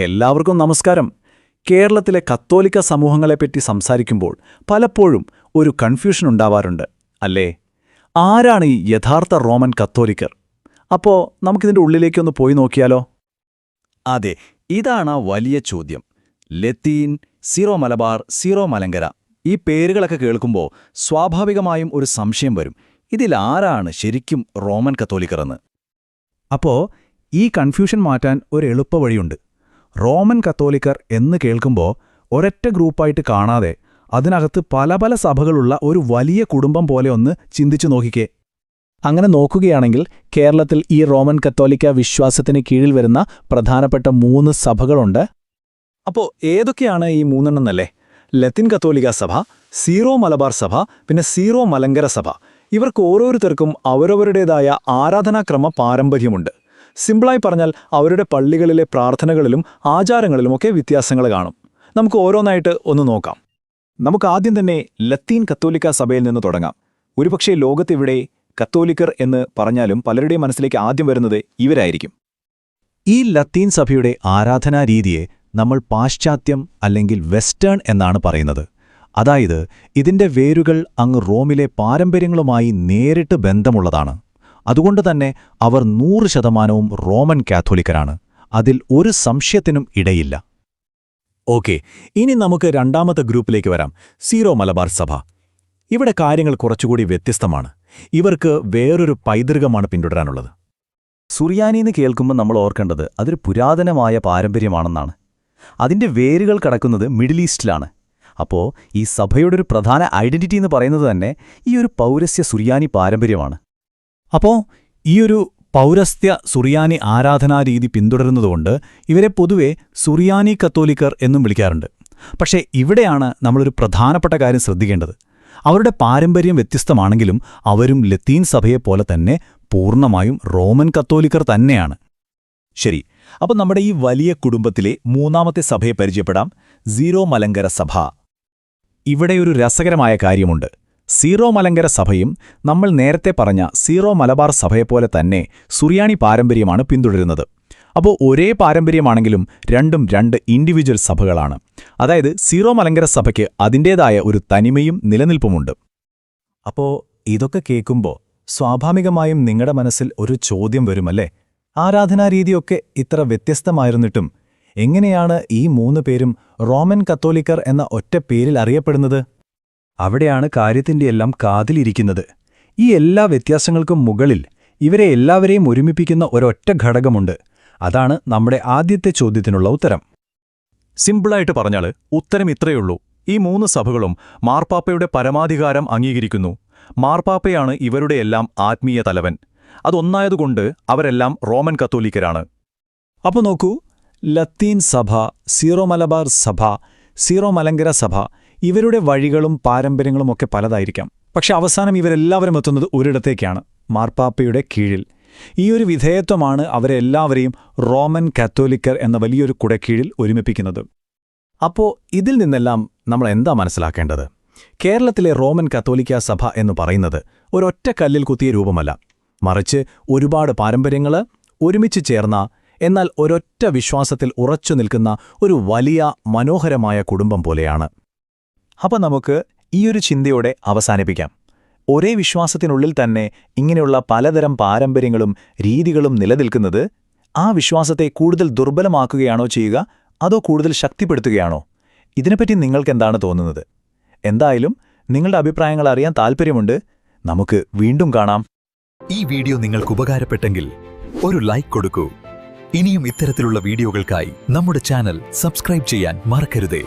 എല്ലാവർക്കും നമസ്കാരം. കേരളത്തിലെ കത്തോലിക്ക സമൂഹങ്ങളെപ്പറ്റി സംസാരിക്കുമ്പോൾ പലപ്പോഴും ഒരു കൺഫ്യൂഷൻ ഉണ്ടാവാറുണ്ട് അല്ലേ? ആരാണ് ഈ യഥാർത്ഥ റോമൻ കത്തോലിക്കർ? അപ്പോ നമുക്കിതിന്റെ ഉള്ളിലേക്കൊന്ന് പോയി നോക്കിയാലോ? അതെ ഇതാണ് വലിയ ചോദ്യം. Latin Syro Malabar Syro Malankara ഈ പേരുകളൊക്കെ കേൾക്കുമ്പോൾ സ്വാഭാവികമായും ഒരു സംശയം വരും. ഇതിലാരാണ് ശരിക്കും റോമൻ കത്തോലിക്കർ എന്ന്? അപ്പോ ഈ കൺഫ്യൂഷൻ മാറ്റാൻ ഒരു എളുപ്പവഴിയുണ്ട്. റോമൻ കത്തോലിക്കർ എന്ന് കേൾക്കുമ്പോൾ ഒരൊറ്റ ഗ്രൂപ്പായിട്ട് കാണാതെ അതിനകത്ത് പല പല സഭകളുള്ള ഒരു വലിയ കുടുംബം പോലെ ഒന്ന് ചിന്തിച്ചു നോക്കിക്കേ. അങ്ങനെ നോക്കുകയാണെങ്കിൽ കേരളത്തിൽ ഈ റോമൻ കത്തോലിക്ക വിശ്വാസത്തിന് കീഴിൽ വരുന്ന പ്രധാനപ്പെട്ട മൂന്ന് സഭകളുണ്ട്. അപ്പോ ഏതൊക്കെയാണ് ഈ മൂന്നെണ്ണെന്നല്ലേ ലത്തിൻ കത്തോലിക സഭ സീറോ മലബാർ സഭ പിന്നെ സീറോ മലങ്കര സഭ. ഇവർക്ക് ഓരോരുത്തർക്കും അവരവരുടേതായ ആരാധനാക്രമ പാരമ്പര്യമുണ്ട്. സിമ്പിളായി പറഞ്ഞാൽ അവരുടെ പള്ളികളിലെ പ്രാർത്ഥനകളിലും ആചാരങ്ങളിലുമൊക്കെ വ്യത്യാസങ്ങൾ കാണും. നമുക്ക് ഓരോന്നായിട്ട് ഒന്ന് നോക്കാം. നമുക്ക് ആദ്യം തന്നെ ലത്തീൻ കത്തോലിക്ക സഭയിൽ നിന്ന് തുടങ്ങാം. ഒരുപക്ഷെ ലോകത്തിവിടെ കത്തോലിക്കർ എന്ന് പറഞ്ഞാലും പലരുടെയും മനസ്സിലേക്ക് ആദ്യം വരുന്നത് ഇവരായിരിക്കും. ഈ ലത്തീൻ സഭയുടെ ആരാധനാ രീതിയെ നമ്മൾ പാശ്ചാത്യം അല്ലെങ്കിൽ വെസ്റ്റേൺ എന്നാണ് പറയുന്നത്. അതായത് ഇതിന്റെ വേരുകൾ അങ്ങ് റോമിലെ പാരമ്പര്യങ്ങളുമായി നേരിട്ട് ബന്ധമുള്ളതാണ്. അതുകൊണ്ട് തന്നെ അവർ നൂറ് ശതമാനവും റോമൻ കാത്തോലിക്കരാണ്. അതിൽ ഒരു സംശയത്തിനും ഇടയില്ല. ഓക്കെ ഇനി നമുക്ക് രണ്ടാമത്തെ ഗ്രൂപ്പിലേക്ക് വരാം. സീറോ മലബാർ സഭ. ഇവിടെ കാര്യങ്ങൾ കുറച്ചുകൂടി വ്യത്യസ്തമാണ്. ഇവർക്ക് വേറൊരു പൈതൃകമാണ് പിന്തുടരാനുള്ളത്. സുറിയാനിന്ന് കേൾക്കുമ്പോൾ നമ്മൾ ഓർക്കേണ്ടത് അതൊരു പുരാതനമായ പാരമ്പര്യമാണെന്നാണ്. അതിന്റെ വേരുകൾ കടക്കുന്നത് മിഡിൽ ഈസ്റ്റിലാണ്. അപ്പോൾ ഈ സഭയുടെ ഒരു പ്രധാന ഐഡന്റിറ്റി എന്ന് പറയുന്നത് തന്നെ ഈ ഒരു പൗരസ്യ സുറിയാനി പാരമ്പര്യമാണ്. അപ്പോ ഈയൊരു പൗരസ്ത്യ സുറിയാനി ആരാധനാരീതി പിന്തുടരുന്നതുകൊണ്ട് ഇവരെ പൊതുവെ സുറിയാനി കത്തോലിക്കർ എന്നും വിളിക്കാറുണ്ട്. പക്ഷേ ഇവിടെയാണ് നമ്മളൊരു പ്രധാനപ്പെട്ട കാര്യം ശ്രദ്ധിക്കേണ്ടത്. അവരുടെ പാരമ്പര്യം വ്യത്യസ്തമാണെങ്കിലും അവരും ലത്തീൻ സഭയെപ്പോലെ തന്നെ പൂർണമായും റോമൻ കത്തോലിക്കർ തന്നെയാണ്. ശരി അപ്പോൾ നമ്മുടെ ഈ വലിയ കുടുംബത്തിലെ മൂന്നാമത്തെ സഭയെ പരിചയപ്പെടാം. സീറോ മലങ്കര സഭ. ഇവിടെ ഒരു രസകരമായ കാര്യമുണ്ട്. സീറോ മലങ്കര സഭയും നമ്മൾ നേരത്തെ പറഞ്ഞ സീറോ മലബാർ സഭയെപ്പോലെ തന്നെ സുറിയാനി പാരമ്പര്യമാണ് പിന്തുടരുന്നത്. അപ്പോൾ ഒരേ പാരമ്പര്യമാണെങ്കിലും രണ്ടും രണ്ട് ഇൻഡിവിജ്വൽ സഭകളാണ്. അതായത് സീറോ മലങ്കര സഭയ്ക്ക് അതിന്റേതായ ഒരു തനിമയും നിലനിൽപ്പുമുണ്ട്. അപ്പോൾ ഇതൊക്കെ കേൾക്കുമ്പോൾ സ്വാഭാവികമായും നിങ്ങളുടെ മനസ്സിൽ ഒരു ചോദ്യം വരുമല്ലേ? ആരാധനാരീതിയൊക്കെ ഇത്ര വ്യത്യസ്തമായിരുന്നിട്ടും എങ്ങനെയാണ് ഈ മൂന്ന് പേരും റോമൻ കത്തോലിക്കർ എന്ന ഒറ്റ പേരിൽ അറിയപ്പെടുന്നത്? അവിടെയാണ് കാര്യത്തിന്റെയെല്ലാം കാതിലിരിക്കുന്നത്. ഈ എല്ലാ വ്യത്യാസങ്ങൾക്കും മുകളിൽ ഇവരെ എല്ലാവരെയും ഒരുമിപ്പിക്കുന്ന ഒരൊറ്റ ഘടകമുണ്ട്. അതാണ് നമ്മുടെ ആദ്യത്തെ ചോദ്യത്തിനുള്ള ഉത്തരം. സിമ്പിളായിട്ട് പറഞ്ഞാൽ ഉത്തരം ഇത്രയുള്ളൂ ഈ മൂന്ന് സഭകളും മാർപ്പാപ്പയുടെ പരമാധികാരം അംഗീകരിക്കുന്നു. മാർപ്പാപ്പയാണ് ഇവരുടെയെല്ലാം ആത്മീയ തലവൻ. അതൊന്നായതുകൊണ്ട് അവരെല്ലാം റോമൻ കത്തോലിക്കരാണ്. അപ്പോൾ നോക്കൂ. ലത്തീൻ സഭ സീറോ മലബാർ സഭ സീറോ മലങ്കര സഭ ഇവരുടെ വഴികളും പാരമ്പര്യങ്ങളും ഒക്കെ പലതായിരിക്കാം. പക്ഷെ അവസാനം ഇവരെല്ലാവരും എത്തുന്നത് ഒരിടത്തേക്കാണ് മാർപ്പാപ്പയുടെ കീഴിൽ. ഈ ഒരു വിധേയത്വമാണ് അവരെ എല്ലാവരെയും റോമൻ കാത്തോലിക്കർ എന്ന വലിയൊരു കുടക്കീഴിൽ ഒരുമിപ്പിക്കുന്നത്. അപ്പോൾ ഇതിൽ നിന്നെല്ലാം നമ്മൾ എന്താ മനസ്സിലാക്കേണ്ടത്? കേരളത്തിലെ റോമൻ കത്തോലിക്ക സഭ എന്ന് പറയുന്നത് ഒരൊറ്റ കല്ലിൽ കുത്തിയ രൂപമല്ല. മറിച്ച് ഒരുപാട് പാരമ്പര്യങ്ങൾ ഒരുമിച്ച് ചേർന്ന എന്നാൽ ഒരൊറ്റ വിശ്വാസത്തിൽ ഉറച്ചു നിൽക്കുന്ന ഒരു വലിയ മനോഹരമായ കുടുംബം പോലെയാണ്. അപ്പം നമുക്ക് ഈയൊരു ചിന്തയോടെ അവസാനിപ്പിക്കാം. ഒരേ വിശ്വാസത്തിനുള്ളിൽ തന്നെ ഇങ്ങനെയുള്ള പലതരം പാരമ്പര്യങ്ങളും രീതികളും നിലനിൽക്കുന്നത് ആ വിശ്വാസത്തെ കൂടുതൽ ദുർബലമാക്കുകയാണോ ചെയ്യുക? അതോ കൂടുതൽ ശക്തിപ്പെടുത്തുകയാണോ? ഇതിനെപ്പറ്റി നിങ്ങൾക്കെന്താണ് തോന്നുന്നത്? എന്തായാലും നിങ്ങളുടെ അഭിപ്രായങ്ങൾ അറിയാൻ താൽപ്പര്യമുണ്ട്. നമുക്ക് വീണ്ടും കാണാം. ഈ വീഡിയോ നിങ്ങൾക്ക് ഉപകാരപ്പെട്ടെങ്കിൽ ഒരു ലൈക്ക് കൊടുക്കൂ. ഇനിയും ഇത്തരത്തിലുള്ള വീഡിയോകൾക്കായി നമ്മുടെ ചാനൽ സബ്സ്ക്രൈബ് ചെയ്യാൻ മറക്കരുതേ.